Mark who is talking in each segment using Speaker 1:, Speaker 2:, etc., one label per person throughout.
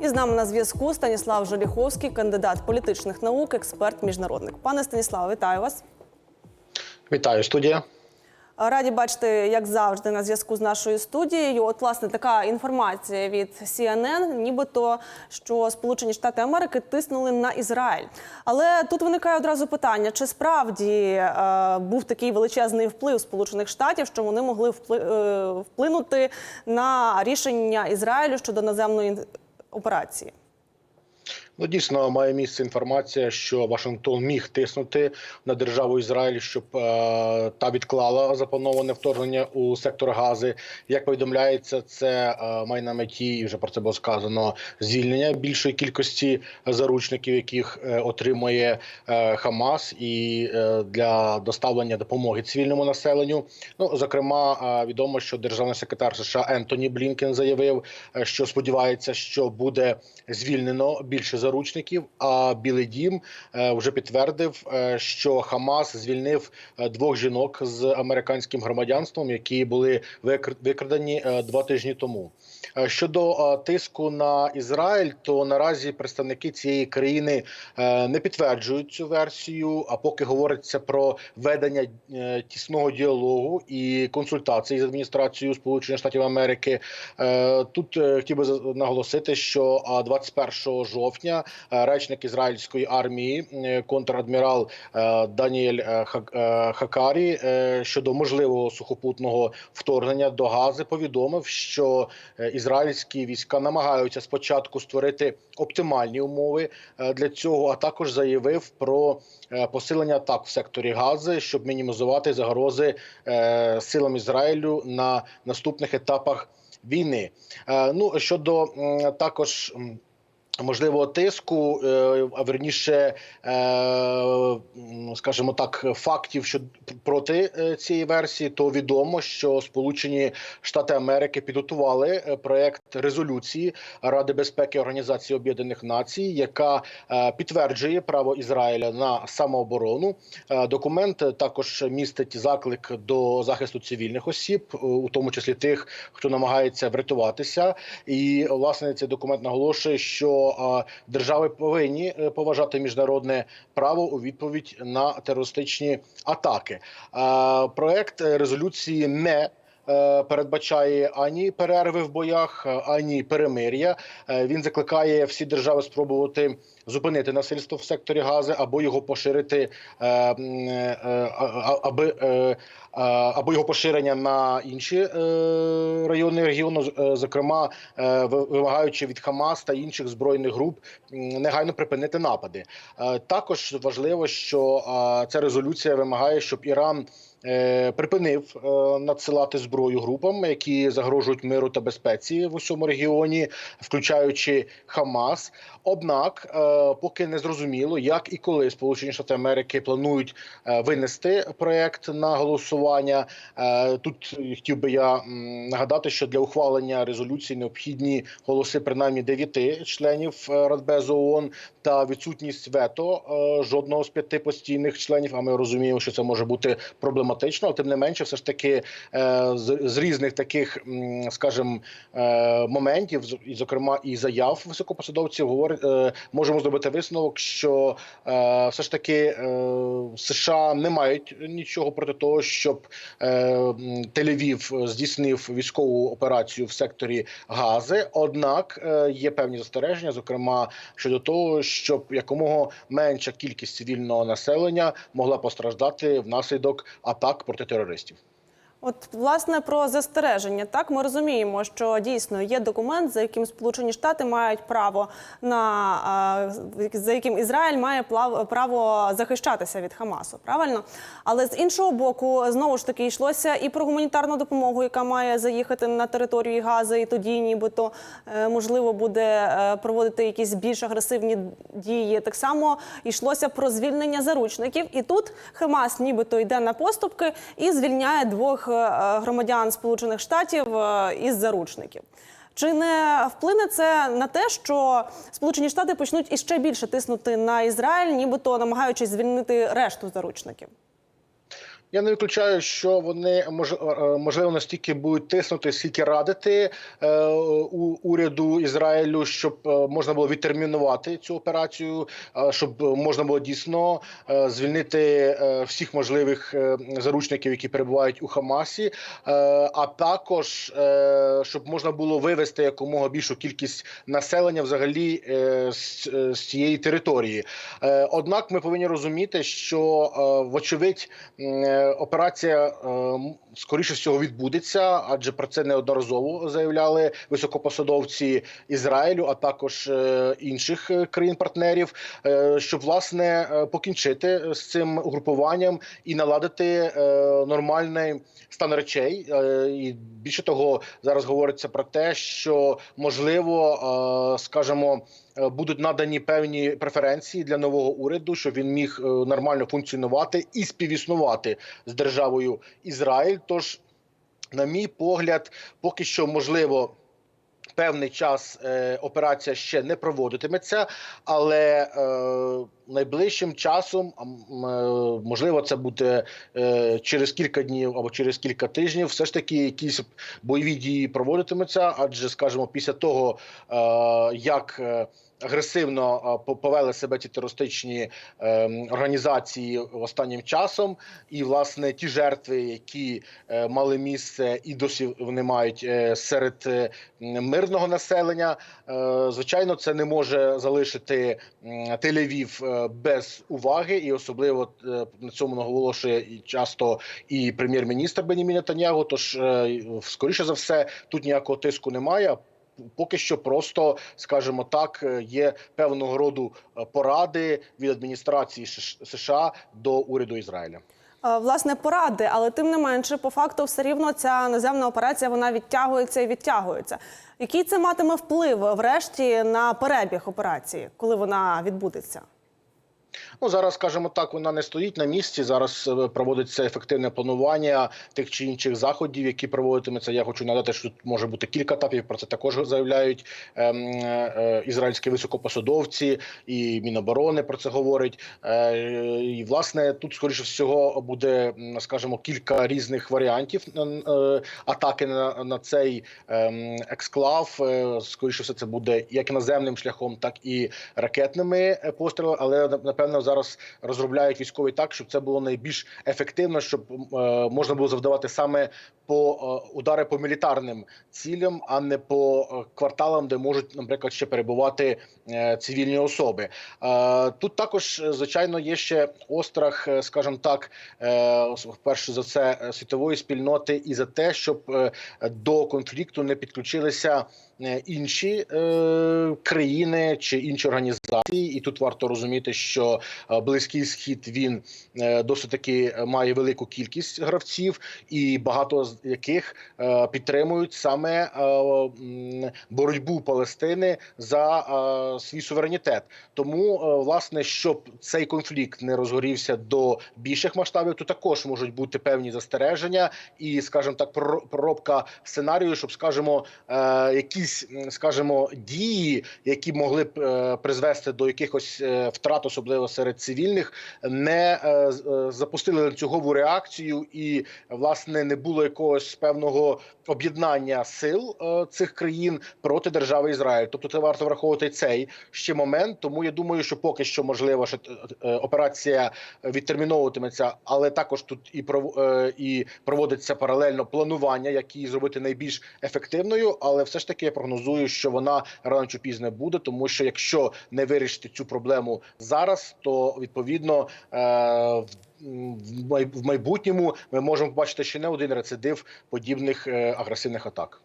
Speaker 1: І з нами на зв'язку Станіслав Жоліховський, кандидат політичних наук, експерт міжнародник. Пане Станіславе, вітаю вас.
Speaker 2: Вітаю, студія.
Speaker 1: Раді бачити, як завжди, на зв'язку з нашою студією. От, власне, така інформація від CNN, нібито що Сполучені Штати Америки тиснули на Ізраїль. Але тут виникає одразу питання: чи справді е, був такий величезний вплив Сполучених Штатів, що вони могли е, вплинути на рішення Ізраїлю щодо наземної операції?
Speaker 2: Ну, дійсно має місце інформація, що Вашингтон міг тиснути на державу Ізраїль, щоб е, та відклала заплановане вторгнення у сектор Гази. Як повідомляється, це е, має на меті, і вже про це було сказано, звільнення більшої кількості заручників, яких е, отримує е, Хамас, і е, для доставлення допомоги цивільному населенню. Ну зокрема, е, відомо, що державний секретар США Ентоні Блінкен заявив, е, що сподівається, що буде звільнено більше заручників. А Білий Дім е, вже підтвердив, е, що Хамас звільнив е, двох жінок з американським громадянством, які були викр- викрадені е, два тижні тому. Е, Щодо е, тиску на Ізраїль, то наразі представники цієї країни е, не підтверджують цю версію. А поки говориться про ведення тісного діалогу і консультацій з адміністрацією Сполучених Штатів Америки, тут хотів би наголосити, що а, 21 жовтня речник ізраїльської армії, контрадмірал Даніель Хакарі, щодо можливого сухопутного вторгнення до Гази, повідомив, що ізраїльські війська намагаються спочатку створити оптимальні умови е, для цього, а також заявив про е, посилення атак в секторі Гази, щоб мінімізувати загрози е, силам Ізраїлю на наступних етапах війни. Ну щодо також. Можливо, тиску, е, а верніше, е, скажімо так, фактів що проти е, цієї версії, то відомо, що Сполучені Штати Америки підготували проект резолюції Ради безпеки Організації Об'єднаних Націй, яка підтверджує право Ізраїля на самооборону. Документ також містить заклик до захисту цивільних осіб, у тому числі тих, хто намагається врятуватися. І власне цей документ наголошує, що е, держави повинні е, поважати міжнародне право у відповідь на терористичні атаки. Е, Проект резолюції не е, Передбачає ані перерви в боях, е, ані перемир'я. Е, Він закликає всі держави спробувати зупинити насильство в секторі Гази або його поширити, е, е, аби е, або його поширення на інші е, райони регіону, е, зокрема е, вимагаючи від Хамас та інших збройних груп негайно припинити напади. Е, Також важливо, що е, ця резолюція вимагає, щоб Іран. Е, Припинив е, надсилати зброю групам, які загрожують миру та безпеці в усьому регіоні, включаючи Хамас. Однак, е, поки не зрозуміло, як і коли Сполучені Штати Америки планують винести проект на голосування. Тут хотів би я нагадати, що для ухвалення резолюції необхідні голоси принаймні дев'яти членів Радбезу ООН та відсутність вето жодного з п'яти постійних членів. А ми розуміємо, що це може бути проблематично. Але тим не менше, все ж таки е, з, різних таких, скажімо, е, моментів, і зокрема і заяв високопосадовців, говорить, е, можемо зробити висновок, що все ж таки США не мають нічого проти того, щоб Тель-Авів здійснив військову операцію в секторі Гази. Однак є певні застереження, зокрема щодо того, щоб якомога менша кількість цивільного населення могла постраждати внаслідок атак проти терористів.
Speaker 1: От власне про застереження. Так ми розуміємо, що дійсно є документ, за яким Сполучені Штати мають право на за яким Ізраїль має право захищатися від Хамасу. Правильно, але з іншого боку, знову ж таки йшлося і про гуманітарну допомогу, яка має заїхати на територію Гази, і тоді, нібито е, можливо буде е, проводити якісь більш агресивні дії. Так само йшлося про звільнення заручників, і тут Хамас нібито йде на поступки і звільняє двох громадян Сполучених Штатів е, із заручників. Чи не вплине це на те, що Сполучені Штати почнуть іще більше тиснути на Ізраїль, нібито намагаючись звільнити решту заручників?
Speaker 2: Я не виключаю, що вони мож- е, можливо настільки будуть тиснути, скільки радити е, у уряду Ізраїлю, щоб е, можна було відтермінувати цю операцію, е, щоб можна було дійсно е, звільнити е, всіх можливих е, заручників, які перебувають у Хамасі, е, а також е, щоб можна було вивести якомога більшу кількість населення взагалі е, з, е, цієї території. Е, Однак ми повинні розуміти, що е, вочевидь е, операція е, скоріше всього відбудеться, адже про це неодноразово заявляли високопосадовці Ізраїлю, а також е, інших е, країн-партнерів, щоб власне покінчити з цим угрупуванням і наладити нормальний стан речей. І більше того, зараз говориться про те, що можливо, скажімо, будуть надані певні преференції для нового уряду, щоб він міг е, нормально функціонувати і співіснувати з державою Ізраїль. Тож, на мій погляд, поки що можливо. Певний час е, операція ще не проводитиметься, але е, найближчим часом, е, можливо, це буде е, через кілька днів або через кілька тижнів, все ж таки якісь бойові дії проводитимуться. Адже, скажімо, після того, е, як е, агресивно е, по- повели себе ці терористичні е, організації останнім часом, і власне ті жертви, які е, мали місце, і досі вони мають е, серед е, мирного населення. Е, Звичайно, це не може залишити м, Тель-Авів е, без уваги, і особливо е, на цьому наголошує часто і прем'єр-міністр Бенімін Нетаньягу. Тож, е, скоріше за все, тут ніякого тиску немає. Поки що просто, скажімо так, е, є певного роду е, поради від адміністрації США до уряду Ізраїля.
Speaker 1: Е, Власне, поради, але тим не менше, по факту, все рівно ця наземна операція вона відтягується і відтягується. Який це матиме вплив врешті на перебіг операції, коли вона відбудеться?
Speaker 2: Ну зараз, скажімо так, вона не стоїть на місці. Зараз е, проводиться ефективне планування тих чи інших заходів, які проводитимуться. Я хочу нагадати, що тут може бути кілька етапів. Про це також заявляють е, е, ізраїльські високопосадовці і Міноборони про це говорить. Е, і власне тут, скоріше всього, буде скажімо, кілька різних варіантів е, атаки на, на цей ем, ексклав. Е, Скоріше все, це буде як наземним шляхом, так і ракетними е, пострілами. Але напевно зараз розробляють військові так, щоб це було найбільш ефективно, щоб е, можна було завдавати саме по е, удари по мілітарним цілям, а не по е, кварталам, де можуть, наприклад, ще перебувати цивільні особи. Тут також, звичайно, є ще острах, скажімо так, перше за це світової спільноти, і за те, щоб до конфлікту не підключилися інші е, країни чи інші організації. І тут варто розуміти, що е, близький схід він е, досить таки має велику кількість гравців, і багато з яких е, підтримують саме е, боротьбу Палестини за е, свій суверенітет. Тому, е, власне, щоб цей конфлікт не розгорівся до більших масштабів, то також можуть бути певні застереження і, скажімо так, прор- проробка сценарію, щоб, скажімо, е, якісь, скажімо, дії, які могли б е, призвести до якихось е, втрат, особливо серед цивільних, не е, е, запустили ланцюгову реакцію, і власне не було якогось певного об'єднання сил е, цих країн проти держави Ізраїль. Тобто, це варто враховувати цей ще момент. Тому я думаю, що поки що можливо, що операція відтерміновуватиметься, але також тут і е, і проводиться паралельно планування, як її зробити найбільш ефективною. Але все ж таки я прогнозую, що вона рано чи пізно буде, тому що якщо не вирішити цю проблему зараз, то відповідно. е, в- майбутньому ми можемо побачити ще не один рецидив подібних е, агресивних атак.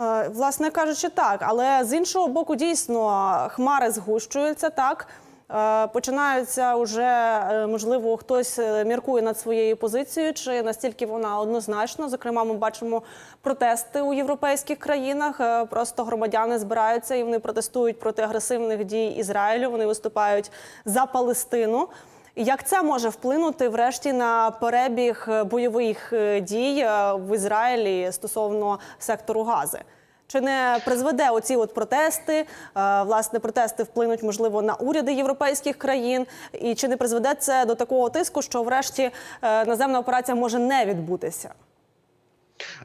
Speaker 1: Е, Власне кажучи, так, але з іншого боку, дійсно хмари згущуються так. Е, Починаються вже, е, можливо, хтось е, міркує над своєю позицією, чи настільки вона однозначно. Зокрема, ми бачимо протести у європейських країнах. Просто громадяни збираються і вони протестують проти агресивних дій Ізраїлю. Вони виступають за Палестину. Як це може вплинути врешті на перебіг бойових дій в Ізраїлі стосовно сектору Гази? Чи не призведе оці от протести? е, Власне, протести вплинуть можливо на уряди європейських країн, і чи не призведе це до такого тиску, що врешті е, наземна операція може не відбутися?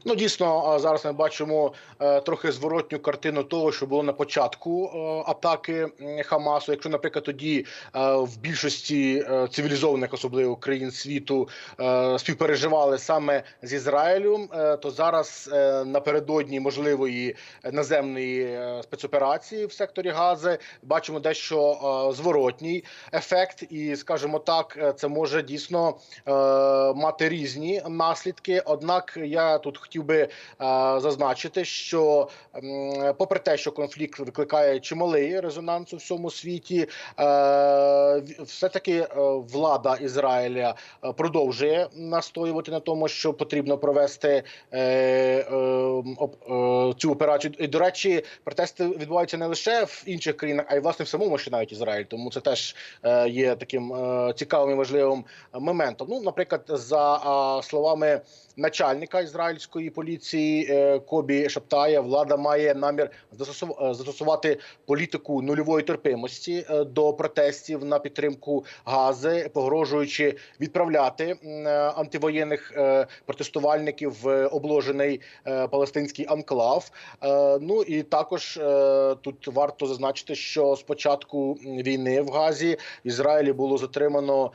Speaker 2: Ну дійсно, зараз ми бачимо е, трохи зворотню картину того, що було на початку е, атаки Хамасу. Якщо, наприклад, тоді е, в більшості цивілізованих, особливо країн світу, співпереживали саме з Ізраїлем, то зараз напередодні можливої наземної спецоперації в секторі Гази бачимо дещо зворотній ефект, і скажімо так, це може дійсно мати різні наслідки. Однак я тут хотів би е, зазначити, що попри те, що конфлікт викликає чималий резонанс у всьому світі, все таки влада Ізраїля е, продовжує настоювати на тому, що потрібно провести е, е, е, цю операцію. І до речі, протести відбуваються не лише в інших країнах, а й власне в самому ще навіть Ізраїль. Тому це теж е, є таким е, цікавим і важливим моментом. Ну, наприклад, за е, словами начальника ізраїльської поліції е, Кобі Шаптая, влада має намір е, застосувати політику нульової терпимості е, до протестів на підтримку Гази, погрожуючи відправляти антивоєнних протестувальників в обложений палестинський анклав. Ну і також тут варто зазначити, що з початку війни в Газі в Ізраїлі було затримано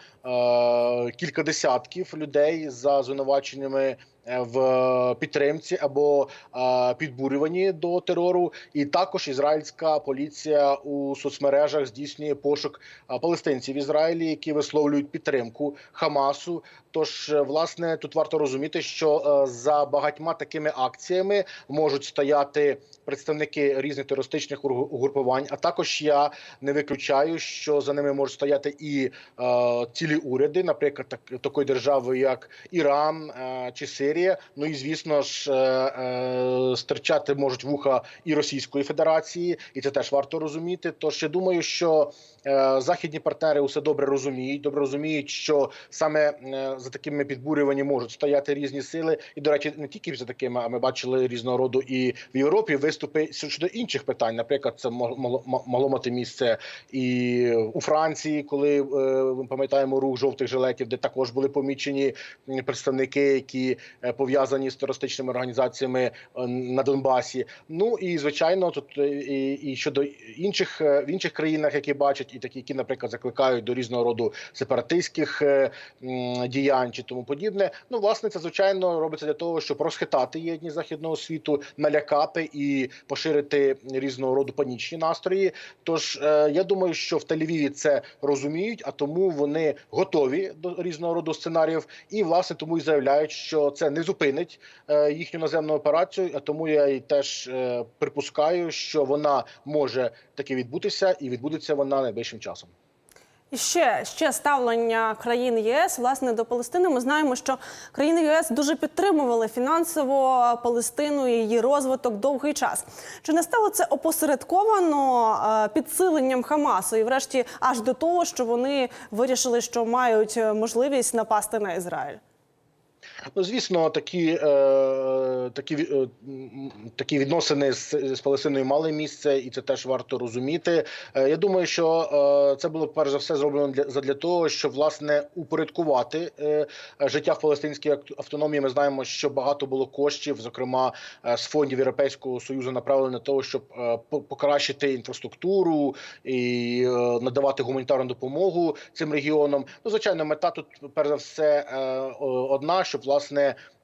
Speaker 2: кілька десятків людей за звинуваченнями. Е, В підтримці або е, підбурюванні до терору, і також ізраїльська поліція у соцмережах здійснює пошук е, палестинців в Ізраїлі, які висловлюють підтримку Хамасу. Тож, е, власне, тут варто розуміти, що е, за багатьма такими акціями можуть стояти представники різних терористичних угрупувань. А також я не виключаю, що за ними можуть стояти і е, цілі уряди, наприклад, так, такої держави, як Іран чи Сирія. Ну і звісно ж, стирчати можуть вуха і Російської Федерації, і це теж варто розуміти. Тож я думаю, що західні партнери усе добре розуміють. Добре розуміють, що саме е, за такими підбурюваннями можуть стояти різні сили. І до речі, не тільки за такими, а ми бачили різного роду і в Європі виступи щодо інших питань. Наприклад, це могло, мати місце і у Франції, коли е, ми пам'ятаємо рух жовтих жилетів, де також були помічені представники, які е, пов'язані з терористичними організаціями е, на Донбасі. Ну і звичайно, тут е, і, щодо інших е, в інших країнах, які бачать, і такі, які, наприклад, закликають до різного роду сепаратистських е, діянь чи тому подібне. Ну, власне, це звичайно робиться для того, щоб розхитати єдність західного світу, налякати і поширити різного роду панічні настрої. Тож е, я думаю, що в Тель-Авіві це розуміють, а тому вони готові до різного роду сценаріїв, і власне тому і заявляють, що це не зупинить е, їхню наземну операцію. А тому я і теж припускаю, що вона може таки відбутися, і відбудеться вона найближчим часом.
Speaker 1: І ще, ще ставлення країн єС власне до Палестини. Ми знаємо, що країни ЄС дуже підтримували фінансово Палестину і її розвиток довгий час. Чи не стало це опосередковано е, підсиленням Хамасу, і врешті аж до того, що вони вирішили, що мають е, можливість напасти на Ізраїль?
Speaker 2: Ну, звісно, такі, е, такі, е, такі відносини з, з Палестиною мали місце, і це теж варто розуміти. Е, я думаю, що це було перш за все зроблено для задля того, щоб власне упорядкувати життя в палестинській автономії. Ми знаємо, що багато було коштів, зокрема з фондів Європейського союзу, направлено на того, щоб по- покращити інфраструктуру і надавати гуманітарну допомогу цим регіонам. Ну, звичайно, мета тут перш за все одна, щоб власне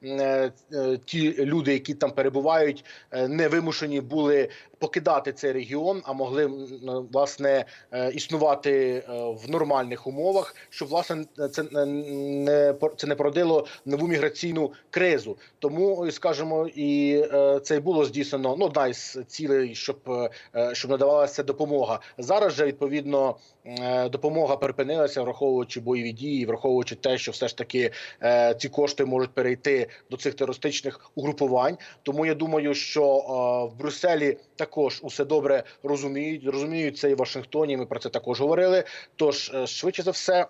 Speaker 2: м, е, е, ті люди, які там перебувають, е, не вимушені були покидати цей регіон, а могли е, власне е, існувати е, в нормальних умовах, щоб власне це не- не це не породило нову міграційну кризу. Тому скажімо, і е, це було здійснено. Ну, одна із цілей, щоб, е, е, щоб надавалася допомога. Зараз же відповідно е, допомога припинилася, враховуючи бойові дії, враховуючи те, що все ж таки е, ці кошти можуть перейти до цих терористичних угрупувань. Тому я думаю, що е, в Брюсселі також усе добре розуміють. Розуміють це і в Вашингтоні. Ми про це також говорили. Тож, е, швидше за все.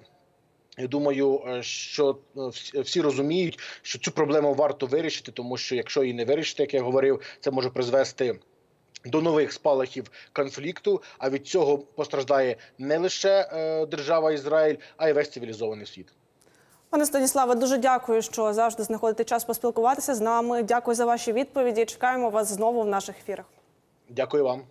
Speaker 2: Я думаю, е, що е, всі- розуміють, що цю проблему варто вирішити, тому що якщо її не вирішити, як я говорив, це може призвести. До нових спалахів конфлікту, а від цього постраждає не лише держава Ізраїль, а й весь цивілізований світ.
Speaker 1: Пане Станіславе, дуже дякую, що завжди знаходите час поспілкуватися з нами. Дякую за ваші відповіді. Чекаємо вас знову в наших ефірах.
Speaker 2: Дякую вам.